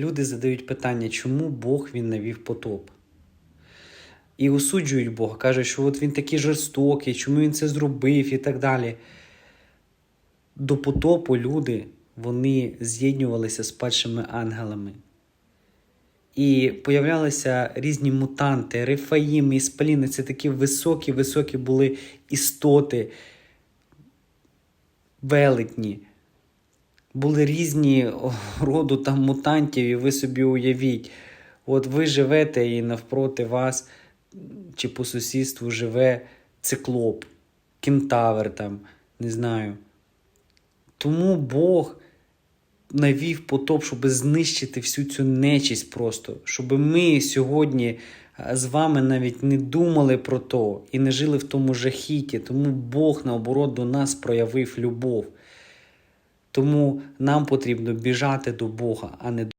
Люди задають питання, чому Бог він навів потоп? І осуджують Бога, кажуть, що от він такий жорстокий, чому він це зробив і так далі. До потопу люди вони з'єднувалися з першими ангелами. І появлялися різні мутанти, рифаїми, іспаліни. Це такі високі, високі були істоти, велетні. Були різні роду там мутантів, і ви собі уявіть. От ви живете і навпроти вас чи по сусідству живе циклоп, кентавр там, не знаю. Тому Бог навів потоп, щоб знищити всю цю нечість просто, щоб ми сьогодні е, з вами навіть не думали про то і не жили в тому жахіті. Тому Бог, наоборот, до нас проявив любов. Тому нам потрібно біжати до Бога, а не до.